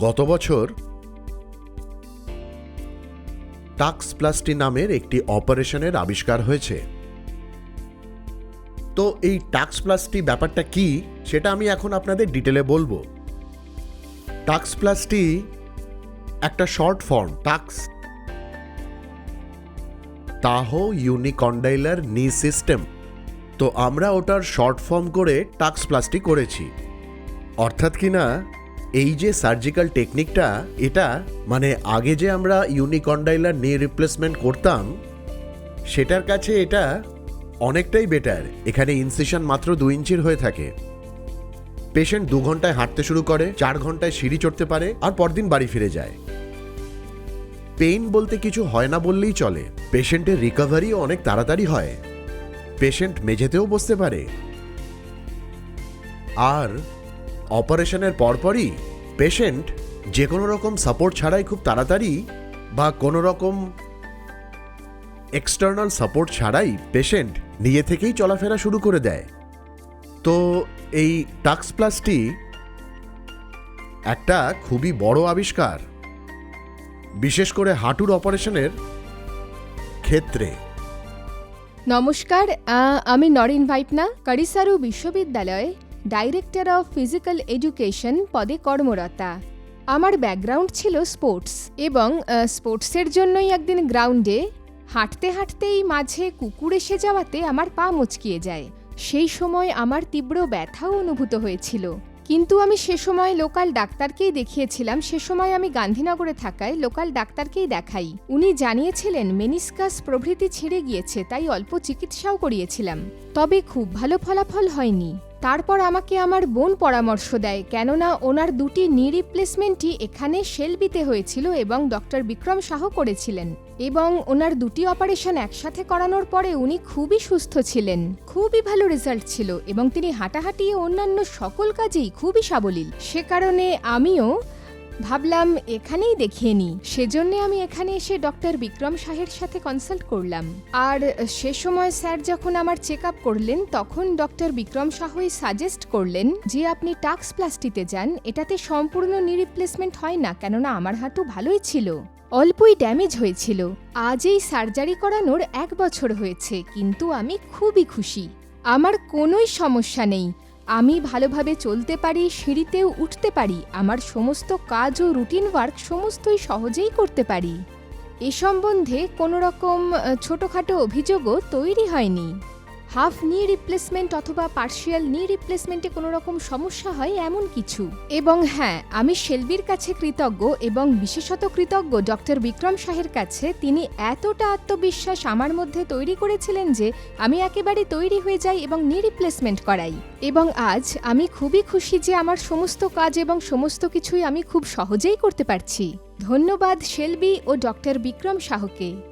গত বছর টাক্স প্লাস্টি নামের একটি অপারেশনের আবিষ্কার হয়েছে। তো এই টাক্স প্লাস্টি ব্যাপারটা কি, সেটা আমি এখন আপনাদের ডিটেলে বলব। টাক্স প্লাস্টি একটা শর্ট ফর্ম, টাক্স তাহ ইউনিকন্ডাইলার নি সিস্টেম। তো আমরা ওটার শর্ট ফর্ম করে টাক্স প্লাস্টি করেছি। অর্থাৎ কি না এই যে সার্জিক্যাল টেকনিকটা এটা মানে আগে যে আমরা ইউনিকন্ডাইলার নি রিপ্লেসমেন্ট করতাম, সেটার কাছে এটা অনেকটাই বেটার এখানে ইনসিশন মাত্র দু ইঞ্চির হয়ে থাকে। পেশেন্ট দু ঘন্টায় হাঁটতে শুরু করে, চার ঘন্টায় সিঁড়ি চড়তে পারে আর পরদিন বাড়ি ফিরে যায়। পেইন বলতে কিছু হয় না বললেই চলে। পেশেন্টের রিকভারিও অনেক তাড়াতাড়ি হয়। পেশেন্ট মেঝেতেও বসতে পারে। আর অপারেশনের পরপরই পেশেন্ট যে কোনো রকম সাপোর্ট ছাড়াই খুব তাড়াতাড়ি বা কোনো রকম এক্সটার্নাল সাপোর্ট ছাড়াই পেশেন্ট নিজে থেকেই চলাফেরা শুরু করে দেয়। তো এই টাক্স প্লাসটি একটা খুবই বড় আবিষ্কার। বিশেষ করে হাঁটুর অপারেশনের ক্ষেত্রে। নমস্কার আমি নরেন ভাইপনা, কারিসারু বিশ্ববিদ্যালয়ে ডাইরেক্টর অফ ফিজিক্যাল এডুকেশন পদে কর্মরতা। আমার ব্যাকগ্রাউন্ড ছিল স্পোর্টস এবং স্পোর্টসের জন্যই একদিন গ্রাউন্ডে হাঁটতে হাঁটতেই মাঝে কুকুর এসে যাওয়াতে আমার পা মুচকিয়ে যায়। সেই সময় আমার তীব্র ব্যথাও অনুভূত হয়েছিল। কিন্তু আমি সে সময় লোকাল ডাক্তারকেই দেখিয়েছিলাম। সে সময় আমি গান্ধীনগরে থাকায় লোকাল ডাক্তারকেই দেখাই। উনি জানিয়েছিলেন, মেনিসকাস প্রভৃতি ছিঁড়ে গিয়েছে, তাই অল্প চিকিৎসাও করিয়েছিলাম। তবে খুব ভালো ফলাফল হয়নি। তারপর আমাকে আমার বোন পরামর্শ দেয়, কেননা ওনার দুটি নি রিপ্লেসমেন্টই এখানে শেলবিতে হয়েছিল এবং ডক্টর বিক্রম শাহ করেছিলেন এবং ওনার দুটি অপারেশন একসাথে করানোর পরে উনি খুবই সুস্থ ছিলেন। খুবই ভালো রেজাল্ট ছিল এবং তিনি হাঁটাহাঁটি অন্যান্য সকল কাজেই খুবই সাবলীল। সে কারণে আমিও ভাবলাম এখানেই দেখিয়ে নিই। সেজন্য আমি এখানে এসে ডক্টর বিক্রম শাহের সাথে কনসাল্ট করলাম। আর সে সময় স্যার যখন আমার চেক আপ করলেন, তখন ডক্টর বিক্রম শাহই সাজেস্ট করলেন যে আপনি টাক্স প্লাস্টিতে যান, এটাতে সম্পূর্ণ নিরিপ্লেসমেন্ট হয় না, কেননা আমার হাঁটু ভালোই ছিল। অল্পই ড্যামেজ হয়েছিল। আজ এই সার্জারি করানোর এক বছর হয়েছে, কিন্তু আমি খুবই খুশি। আমার কোনোই সমস্যা নেই। আমি ভালোভাবে চলতে পারি, সিঁড়িতেও উঠতে পারি, আমার সমস্ত কাজ ও রুটিন ওয়ার্ক সমস্তই সহজেই করতে পারি। এ সম্বন্ধে কোনো রকম ছোটোখাটো অভিযোগও তৈরি হয়নি। হাফ নি রিপ্লেসমেন্ট অথবা পার্শিয়াল নি রিপ্লেসমেন্টে কোনো রকম সমস্যা হয় এমন কিছু। এবং হ্যাঁ আমি শেলবির কাছে কৃতজ্ঞ এবং বিশেষত কৃতজ্ঞ ডক্টর বিক্রম শাহের কাছে। তিনি এতটা আত্মবিশ্বাস আমার মধ্যে তৈরি করেছিলেন যে আমি একেবারে তৈরি হয়ে যাই এবং নি রিপ্লেসমেন্ট করাই। এবং আজ আমি খুবই খুশি যে আমার সমস্ত কাজ এবং সমস্ত কিছুই আমি খুব সহজেই করতে পারছি। ধন্যবাদ শেলবি ও ডক্টর বিক্রম শাহকে।